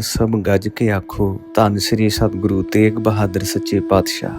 ਸਭ ਗੱਜ ਕੇ ਆਖੋ, ਧੰਨ ਸ੍ਰੀ ਸਤਿਗੁਰੂ ਤੇਗ ਬਹਾਦਰ ਸੱਚੇ ਪਾਤਸ਼ਾਹ।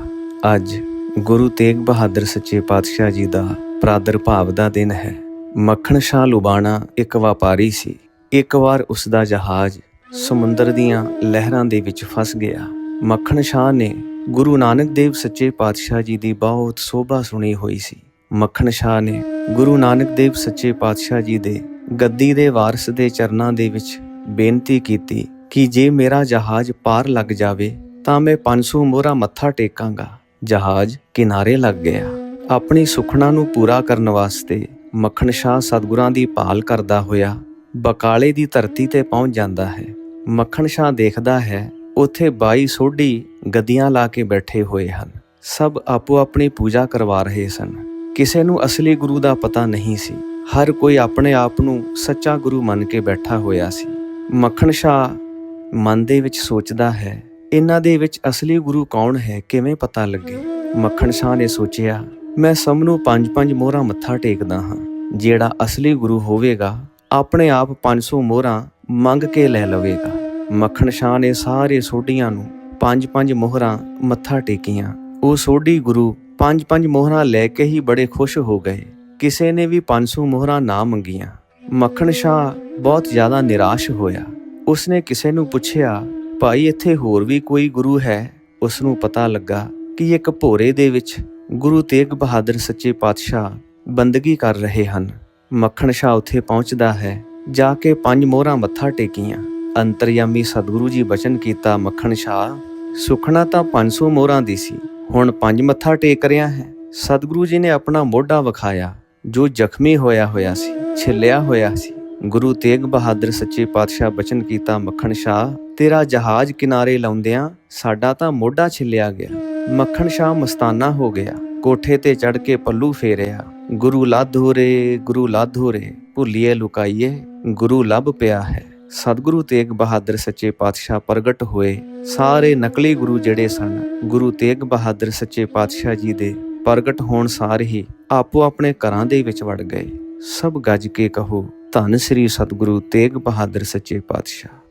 ਅੱਜ ਗੁਰੂ ਤੇਗ ਬਹਾਦਰ ਸੱਚੇ ਪਾਤਸ਼ਾਹ ਜੀ ਦਾ ਪ੍ਰਾਦਰਭਾਵ ਦਾ ਦਿਨ ਹੈ। ਮੱਖਣ ਸ਼ਾਹ ਲੁਬਾਣਾ ਇੱਕ ਵਪਾਰੀ ਸੀ। ਇੱਕ ਵਾਰ ਉਸ ਦਾ ਜਹਾਜ਼ ਸਮੁੰਦਰ ਦੀਆਂ ਲਹਿਰਾਂ ਦੇ ਵਿੱਚ ਫਸ ਗਿਆ। ਮੱਖਣ ਸ਼ਾਹ ਨੇ ਗੁਰੂ ਨਾਨਕ ਦੇਵ ਸੱਚੇ ਪਾਤਸ਼ਾਹ ਜੀ ਦੀ ਬਹੁਤ ਸੋਭਾ ਸੁਣੀ ਹੋਈ ਸੀ। ਮੱਖਣ ਸ਼ਾਹ ਨੇ ਗੁਰੂ ਨਾਨਕ ਦੇਵ ਸੱਚੇ ਪਾਤਸ਼ਾਹ ਜੀ ਦੇ ਗੱਦੀ ਦੇ ਵਾਰਿਸ ਦੇ ਚਰਨਾਂ ਦੇ ਵਿੱਚ ਬੇਨਤੀ ਕੀਤੀ ਕਿ ਜੇ ਮੇਰਾ ਜਹਾਜ਼ ਪਾਰ ਲੱਗ ਜਾਵੇ, ਤਾਂ ਮੈਂ 500 ਮੋਹਰਾ ਮੱਥਾ ਟੇਕਾਂਗਾ। ਜਹਾਜ਼ ਕਿਨਾਰੇ ਲੱਗ ਗਿਆ। ਆਪਣੀ ਸੁਖਣਾ ਨੂੰ ਪੂਰਾ ਕਰਨ ਵਾਸਤੇ ਮੱਖਣ ਸ਼ਾਹ ਸਤਿਗੁਰਾਂ ਦੀ ਭਾਲ ਕਰਦਾ ਹੋਇਆ ਬਕਾਲੇ ਦੀ ਧਰਤੀ ਤੇ ਪਹੁੰਚ ਜਾਂਦਾ ਹੈ। ਮੱਖਣ ਸ਼ਾਹ ਦੇਖਦਾ ਹੈ, ਉੱਥੇ 22 ਸੋਢੀ ਗੱਦੀਆਂ ਲਾ ਕੇ ਬੈਠੇ ਹੋਏ ਹਨ। ਸਭ ਆਪੋ ਆਪਣੀ ਪੂਜਾ ਕਰਵਾ ਰਹੇ ਸਨ। ਕਿਸੇ ਨੂੰ ਅਸਲੀ ਗੁਰੂ ਦਾ ਪਤਾ ਨਹੀਂ ਸੀ। ਹਰ ਕੋਈ ਆਪਣੇ ਆਪ ਨੂੰ ਸੱਚਾ ਗੁਰੂ ਮੰਨ ਕੇ ਬੈਠਾ ਹੋਇਆ ਸੀ। ਮੱਖਣ ਸ਼ਾਹ ਮਨ ਦੇ ਵਿੱਚ ਸੋਚਦਾ ਹੈ, ਇਹਨਾਂ ਦੇ ਵਿੱਚ ਅਸਲੀ ਗੁਰੂ ਕੌਣ ਹੈ, ਕਿਵੇਂ ਪਤਾ ਲੱਗੇ? ਮੱਖਣ ਸ਼ਾਹ ਨੇ ਸੋਚਿਆ, ਮੈਂ ਸਭ ਨੂੰ ਪੰਜ ਪੰਜ ਮੋਹਰਾਂ ਮੱਥਾ ਟੇਕਦਾ ਹਾਂ। ਜਿਹੜਾ ਅਸਲੀ ਗੁਰੂ ਹੋਵੇਗਾ, ਆਪਣੇ ਆਪ 500 ਮੋਹਰਾਂ ਮੰਗ ਕੇ ਲੈ ਲਵੇਗਾ। ਮੱਖਣ ਸ਼ਾਹ ਨੇ ਸਾਰੇ ਸੋਢੀਆਂ ਨੂੰ ਪੰਜ ਪੰਜ ਮੋਹਰਾਂ ਮੱਥਾ ਟੇਕੀਆਂ। ਉਹ ਸੋਢੀ ਗੁਰੂ ਪੰਜ ਪੰਜ ਮੋਹਰਾਂ ਲੈ ਕੇ ਹੀ ਬੜੇ ਖੁਸ਼ ਹੋ ਗਏ। ਕਿਸੇ ਨੇ ਵੀ 500 ਮੋਹਰਾਂ ਨਾ ਮੰਗੀਆਂ। ਮੱਖਣ ਸ਼ਾਹ ਬਹੁਤ ਜ਼ਿਆਦਾ ਨਿਰਾਸ਼ ਹੋਇਆ। ਉਸਨੇ ਕਿਸੇ ਨੂੰ ਪੁੱਛਿਆ, ਭਾਈ, ਇੱਥੇ ਹੋਰ ਵੀ ਕੋਈ ਗੁਰੂ ਹੈ? ਉਸ ਨੂੰ ਪਤਾ ਲੱਗਾ ਕਿ ਇੱਕ ਭੋਰੇ ਦੇ ਵਿੱਚ ਗੁਰੂ ਤੇਗ ਬਹਾਦਰ ਸੱਚੇ ਪਾਤਸ਼ਾਹ ਬੰਦਗੀ ਕਰ ਰਹੇ ਹਨ। ਮੱਖਣ ਸ਼ਾਹ ਉੱਥੇ ਪਹੁੰਚਦਾ ਹੈ, ਜਾ ਕੇ ਪੰਜ ਮੋਹਰਾਂ ਮੱਥਾ ਟੇਕੀਆਂ। ਅੰਤਰਯਾਮੀ ਸਤਿਗੁਰੂ ਜੀ ਬਚਨ ਕੀਤਾ ਮੱਖਣ ਸ਼ਾਹ, ਸੁਖਣਾ ਤਾਂ 500 ਮੋਹਰਾਂ ਦੀ ਸੀ, ਹੁਣ ਪੰਜ ਮੱਥਾ ਟੇਕ ਰਿਆ ਹੈ? ਸਤਿਗੁਰੂ ਜੀ ਨੇ ਆਪਣਾ ਮੋਢਾ ਵਿਖਾਇਆ, ਜੋ ਜ਼ਖਮੀ ਹੋਇਆ ਹੋਇਆ ਸੀ, ਛਿੱਲਿਆ ਹੋਇਆ ਸੀ। ਗੁਰੂ ਤੇਗ ਬਹਾਦਰ ਸੱਚੇ ਪਾਤਸ਼ਾਹ ਬਚਨ ਕੀਤਾ ਮੱਖਣ ਸ਼ਾਹ, ਤੇਰਾ ਜਹਾਜ਼ ਕਿਨਾਰੇ ਲਾਉਂਦਿਆਂ ਸਾਡਾ ਤਾਂ ਮੋਢਾ ਛਿੱਲਿਆ ਗਿਆ। ਮੱਖਣ ਸ਼ਾਹ ਮਸਤਾਨਾ ਹੋ ਗਿਆ, ਕੋਠੇ ਤੇ ਚੜ ਕੇ ਪੱਲੂ ਫੇਰਿਆ। ਗੁਰੂ ਲਾਧੋ ਰੇ, ਗੁਰੂ ਲਾਧੋ ਰੇ, ਭੁੱਲੀਏ ਲੁਕਾਈਏ, ਗੁਰੂ ਲੱਭ ਪਿਆ ਹੈ। ਸਤਿਗੁਰੂ ਤੇਗ ਬਹਾਦਰ ਸੱਚੇ ਪਾਤਸ਼ਾਹ ਪ੍ਰਗਟ ਹੋਏ। ਸਾਰੇ ਨਕਲੀ ਗੁਰੂ ਜਿਹੜੇ ਸਨ, ਗੁਰੂ ਤੇਗ ਬਹਾਦਰ ਸੱਚੇ ਪਾਤਸ਼ਾਹ ਜੀ ਦੇ ਪ੍ਰਗਟ ਹੋਣ ਸਾਰ ਹੀ ਆਪੋ ਆਪਣੇ ਘਰਾਂ ਦੇ ਵਿੱਚ ਵੜ ਗਏ। ਸਭ ਗੱਜ ਕੇ ਕਹੋ ਧੰਨ ਸ੍ਰੀ ਸਤਿਗੁਰੂ ਤੇਗ ਬਹਾਦਰ ਸੱਚੇ ਪਾਤਸ਼ਾਹ।